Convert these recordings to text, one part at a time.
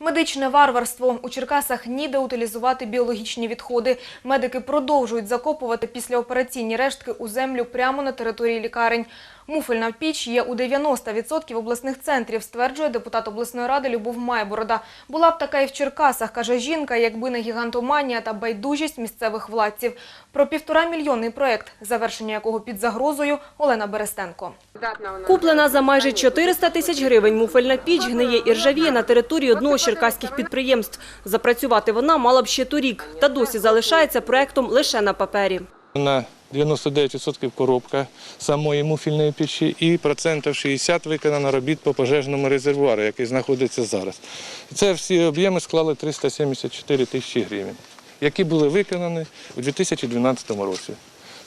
Медичне варварство. У Черкасах ніде утилізувати біологічні відходи. Медики продовжують закопувати післяопераційні рештки у землю прямо на території лікарень. Муфельна піч є у 90% обласних центрів, стверджує депутат обласної ради Любов Майборода. Була б така і в Черкасах, каже жінка, якби не гігантоманія та байдужість місцевих владців. Про півтора мільйонний проект, завершення якого під загрозою, Олена Берестенко. Куплена за майже 400 тисяч гривень муфельна піч гниє і ржавіє на території одного з черкаських підприємств. Запрацювати вона мала б ще торік, та досі залишається проектом лише на папері. На 99% коробка самої муфільної печі і процентів 60 виконано робіт по пожежному резервуару, який знаходиться зараз. Це всі об'єми склали 374 тисячі гривень, які були виконані у 2012 році.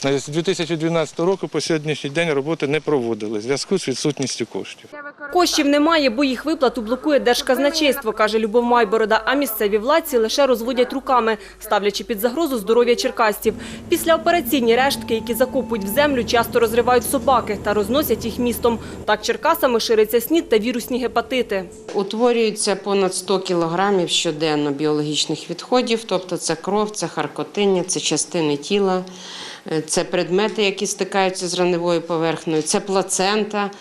На- З 2012 року по сьогоднішній день роботи не проводили в зв'язку з відсутністю коштів. Коштів немає, бо їх виплату блокує Держказначейство, каже Любов Майборода, а місцеві владці лише розводять руками, ставлячи під загрозу здоров'я черкасців. Післяопераційні рештки, які закопують в землю, часто розривають собаки та розносять їх містом. Так Черкасами шириться снід та вірусні гепатити. Утворюється понад 100 кілограмів щоденно біологічних відходів, тобто це кров, це харкотиння, це частини тіла, це предмети, які стикаються з раневою поверхнею, це плацента.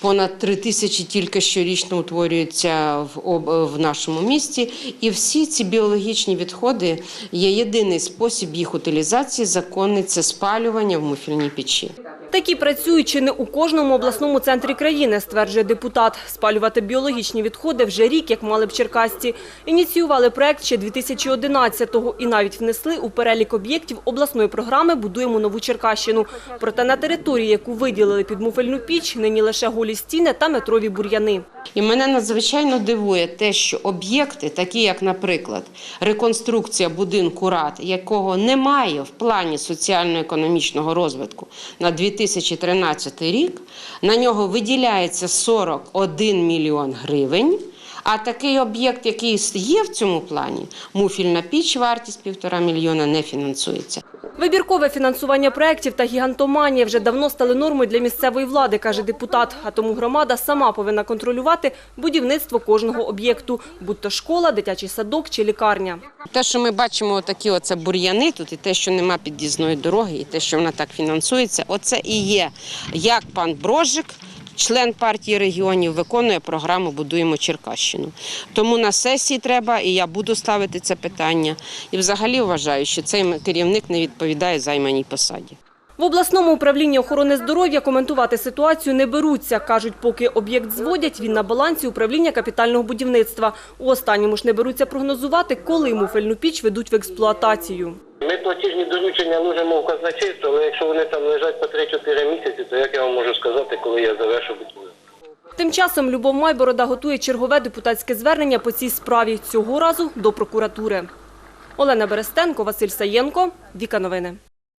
Понад три тисячі тільки щорічно утворюються в нашому місті. І всі ці біологічні відходи є єдиний спосіб їх утилізації, законний це спалювання в муфільній печі. Такі працюють чи не у кожному обласному центрі країни, стверджує депутат. Спалювати біологічні відходи вже рік, як мали б черкасці. Ініціювали проект ще 2011-го і навіть внесли у перелік об'єктів обласної програми «Будуємо нову Черкащину». Проте на території, яку виділили під муфельну піч, нині лише голі стіни та метрові бур'яни. І мене надзвичайно дивує те, що об'єкти, такі як, наприклад, реконструкція будинку рад, якого немає в плані соціально-економічного розвитку на 2013 рік, на нього виділяється 41 мільйон гривень. А такий об'єкт, який є в цьому плані, муфільна піч, вартість півтора мільйона, не фінансується. Вибіркове фінансування проєктів та гігантоманія вже давно стали нормою для місцевої влади, каже депутат. А тому громада сама повинна контролювати будівництво кожного об'єкту, будь то школа, дитячий садок чи лікарня. Те, що ми бачимо, такі оце бур'яни тут, і те, що нема під'їзної дороги, і те, що вона так фінансується, оце і є, як пан Брожик, член партії регіонів, виконує програму Будуємо Черкащину. Тому на сесії треба, і я буду ставити це питання. І взагалі вважаю, що цей керівник не відповідає займаній посаді. В обласному управлінні охорони здоров'я коментувати ситуацію не беруться. Кажуть, поки об'єкт зводять, він на балансі управління капітального будівництва. У останньому ж не беруться прогнозувати, коли муфельну піч ведуть в експлуатацію. Платіжні доручення ложимо в казначейство, але якщо вони там лежать по 3-4 місяці, то як я вам можу сказати, коли я завершу будівлю? Тим часом Любов Майборода готує чергове депутатське звернення по цій справі. Цього разу до прокуратури. Олена Берестенко, Василь Саєнко, Віка Новини.